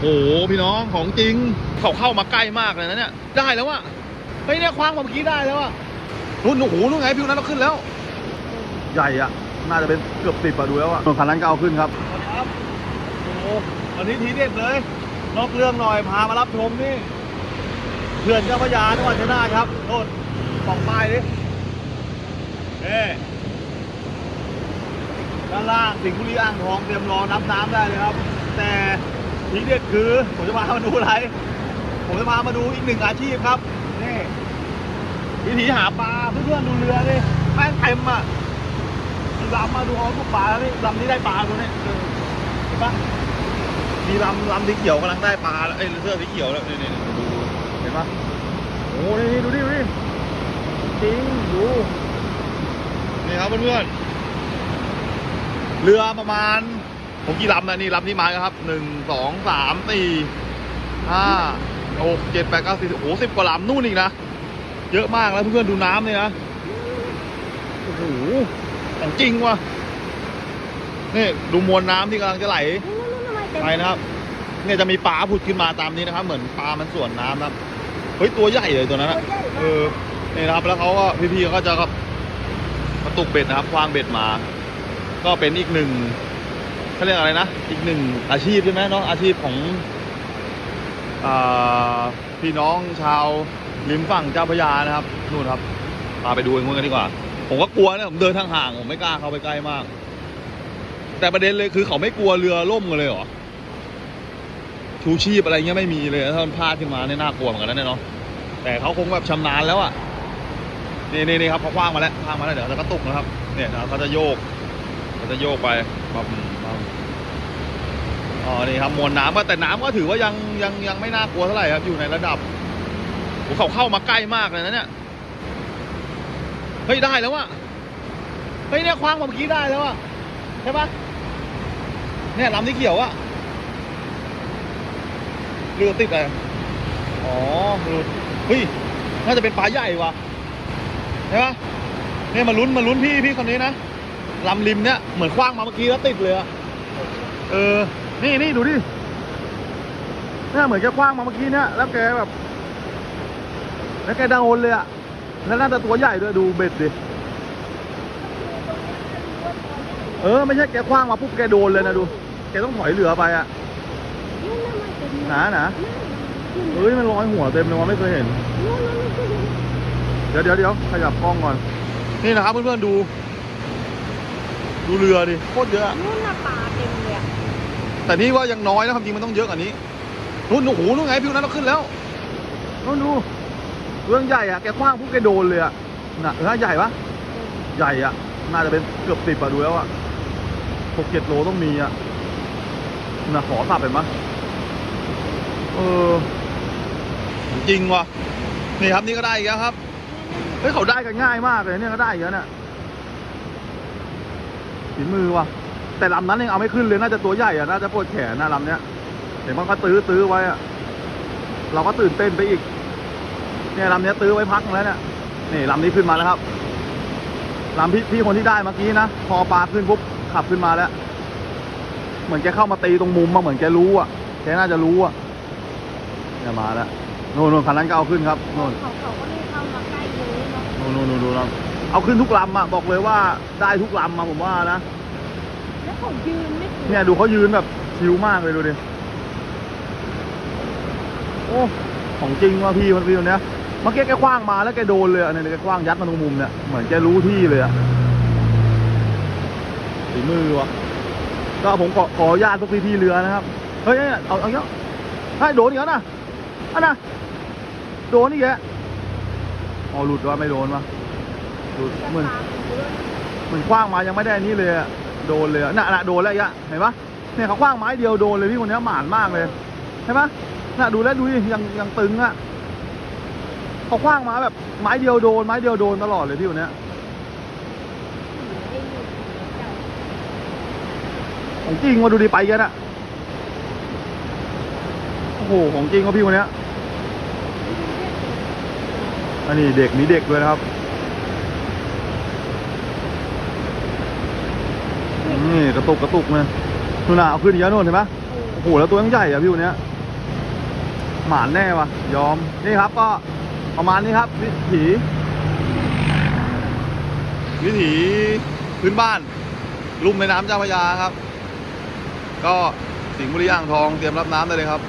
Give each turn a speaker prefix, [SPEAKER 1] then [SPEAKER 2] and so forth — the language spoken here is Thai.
[SPEAKER 1] โอ้โหพี่น้องของจริงเขาเข้ามาใกล้มากเลยนะเนี่ยได้แล้วอะเฮ้ยเนี่ยคว้างมาเมื่อกี้ได้แล้วอะนู่นโอ้โหนู่นไงพี่นั้นเราขึ้นแล้ว ใหญ่อะน่าจะเป็นเกือบสิบอะดูแล้วอะส่วนคันนั้นก็เอาขึ้นครับครับโอ้โหวันนี้ทีเด็ดเลยนอกเรื่องหน่อยพามารับชมนี่เขื่อนเจ้าพระยาจังหวัดชัยนาทครับโทษสองป้ายดิเอ๊ด้านล่างสิงห์บุรีอ่างทองเตรียมรอนับน้ำได้เลยครับ แต่ ทีเด็ดคือผมจะพามาดูอะไร ผมจะพามาดูอีกหนึ่งอาชีพครับนี่วิธีหาปลาเพื่อนๆดูเรือนี่แม่งเต็มอะลำมาดูเอาทุกปลาแล้วนี่ลำนี้ได้ปลาตัวนี้เออเห็นปะมีลำลำสีเขียวกำลังได้ปลาแล้วเอ้ยเสื้อสีเขียวแล้วนี่นี่ดูดูเห็นปะโอ้นี่นี่ดูดิดูดิจริงดูนี่ครับเพื่อนๆเรือประมาณ ผมกี่ลำนะนี่ลำที่มาครับหนึ่งสองสามสี่ห้าหกเจ็ดแปดเก้าสิบโอ้โหสิบกว่าลำนู่นอีกนะเยอะมากแล้วเพื่อนๆดูน้ำเลยนะโอ้โหของจริงว่ะนี่ดูมวลน้ำที่กำลังจะไหลไปนะครับเนี่ยจะมีปลาผุดขึ้นมาตามนี้นะครับ เหมือนปลามันส่วนน้ำนะครับเฮ้ยตัวใหญ่เลยตัวนั้นอะเออนี่นะครับ แล้วเขาก็พี่ๆเขาก็จะกับกระตุกเบ็ดนะครับควางเบ็ดมา ก็เป็นอีกหนึ่ง เขาเรียกอะไรนะ อีกหนึ่งอาชีพใช่ไหมเนาะอาชีพของอพี่น้องชาวริมฝั่งเจ้าพระยานะครับนู่นครับพาไปดูกันดีกว่า ผมก็กลัวนะผมเดินทางห่างผมไม่กล้าเข้าไปใกล้มาก แต่ประเด็นเลยคือเขาไม่กลัวเรือล่มกันเลยเหรอชูชีพอะไรเงี้ยไม่มีเลยถ้ามันพลาดขึ้นมาเนี่ยน่ากลัวเหมือนกันนะเนี่ยเนาะแต่เขาคงแบบชำนาญแล้วอะนี่นี่นี่ครับเขาคว้างมาแล้วคว้างมาแล้วเดี๋ยวจะกระตุกนะครับ เนี่ยเขาจะโยกเขาจะโยกไปปั๊บ ปั๊บอ๋อนี่ครับมวลน้ำก็แต่น้ำก็ถือว่ายังยังยังไม่น่ากลัวเท่าไหร่ครับ อยู่ในระดับโอ้เขาเข้ามาใกล้มากเลยนะเนี่ยเฮ้ยได้แล้วอะเฮ้ยเนี่ยคว้างเมื่อกี้ได้แล้วอะใช่ปะเนี่ยลำที่เขียวอะเรือติดอะไรอ๋อเรือเฮ้ยน่าจะเป็นปลาใหญ่ว่ะใช่ปะเนี่ยมาลุ้นมาลุ้นพี่พี่คนนี้นะลำริมเนี่ยเหมือนคว้างมาเมื่อกี้แล้วติดเลยอะ เออ นี่นี่ดูดิเนี่ยเหมือนแกคว้างมาเมื่อกี้เนี่ย แล้วแกแบบ แล้วแกดังโอนเลยอะแล้วน่าจะตัวใหญ่ด้วยดูเบ็ดดิ เออ ไม่ใช่แกคว้างมาปุ๊บแกโดนเลยนะดู แกต้องถอยเรือไปอะหนาหนาเฮ้ยมันลอยหัวเต็มเลยว่ะไม่เคยเห็น เดี๋ยวเดี๋ยวเดี๋ยวขยับกล้องก่อน นี่นะครับเพื่อนๆดู ดูเรือดิโคตรเยอะ
[SPEAKER 2] นู่นน่ะปลาเต็มเลยอะ
[SPEAKER 1] แต่นี่ว่ายังน้อยนะความจริงมันต้องเยอะกว่านี้นู่นโอ้โหนู่นไงพิวนั้นเราขึ้นแล้วนู่นดูเรื่องใหญ่อะแกคว้างปุ๊บแกโดนเลยอะน่ะเออใหญ่ปะใหญ่อะน่าจะเป็นเกือบสิบอะดูแล้วอะหกเจ็ดโลต้องมีอะน่ะขอสับเห็นปะเออจริงว่ะนี่ครับนี่ก็ได้อีกแล้วครับเฮ้ยเขาได้กันง่ายมากเลยเนี่ยก็ได้อีกแล้วเนี่ยฝีมือว่ะ แต่ลำนั้นยังเอาไม่ขึ้นเลยน่าจะตัวใหญ่อะน่าจะปวดแขนนะลำเนี้ยเห็นมันก็ตื้อตื้อไว้อะเราก็ตื่นเต้นไปอีก เนี่ยลำเนี้ยตื้อไว้พักนึงแล้วเนี่ยนี่ลำนี้ขึ้นมาแล้วครับลำพี่พี่คนที่ได้เมื่อกี้นะพอปลาขึ้นปุ๊บขับขึ้นมาแล้ว เหมือนแกเข้ามาตีตรงมุมมาเหมือนแกรู้อะแกน่าจะรู้อะเนี่ยมาแล้วโน่นโน่นคันนั้นก็เอาขึ้นครับโน่น
[SPEAKER 2] เขาเขาก็ไม่เข้ามาใกล้เลยเนาะ
[SPEAKER 1] โน่นโน่นโน่นโน่นเอาขึ้นทุกลำอะบอกเลยว่าได้ทุกลำมาผมว่านะ
[SPEAKER 2] แล้ว เขายืนไม่ถึง
[SPEAKER 1] เนี่ยดูเขายืนแบบชิวมากเลยดูดิ โอ้ ของจริงว่ะพี่มันพี่คนเนี้ย เมื่อกี้แกคว้างมาแล้วแกโดนเลยอะเนี่ยแกคว้างยัดมาตรงมุมเนี่ย เหมือนแกรู้ที่เลยอะฝีมือวะก็ผมขอขอนุญาตพวกพี่ๆเรือนะครับ เฮ้ย เอาเอาเยอะให้โดนอีกแล้วนะอันน่ะ โดนอีกแกอ๋อหลุดวะไม่โดนวะหลุดเหมือน
[SPEAKER 2] เห
[SPEAKER 1] มือนคว้างมายังไม่ได้นนี้เลยอะ โดนเลยอะน่ะน่ะโดนแล้วยะเห็นปะเนี่ยเขาคว้างไม้เดียวโดนเลยพี่คนเนี้ยหมานมากเลยเห็นปะน่ะดูแล้วดูยังยังตึงอะเขาคว้างมาแบบไม้เดียวโดนไม้เดียวโดนตลอดเลยพี่คนเนี้ยของจริงมาดูดิไปกันอะโอ้โหของจริงว่าพี่คนเนี้ยอันนี้เด็กนี่เด็กเลยนะครับ นี่กระตุกกระตุกเลยนู่นน่ะเอาขึ้นเยอะนู่นเห็นปะ
[SPEAKER 2] เออ
[SPEAKER 1] โอ้โหแล้วตัวยังใหญ่อะพี่คนนี้หมานแน่วะยอมนี่ครับก็ประมาณนี้ครับวิถีวิถีพื้นบ้านลุ่มแม่น้ำเจ้าพระยาครับ ก็สิงห์บุรีอ่างทองเตรียมรับน้ำได้เลยครับ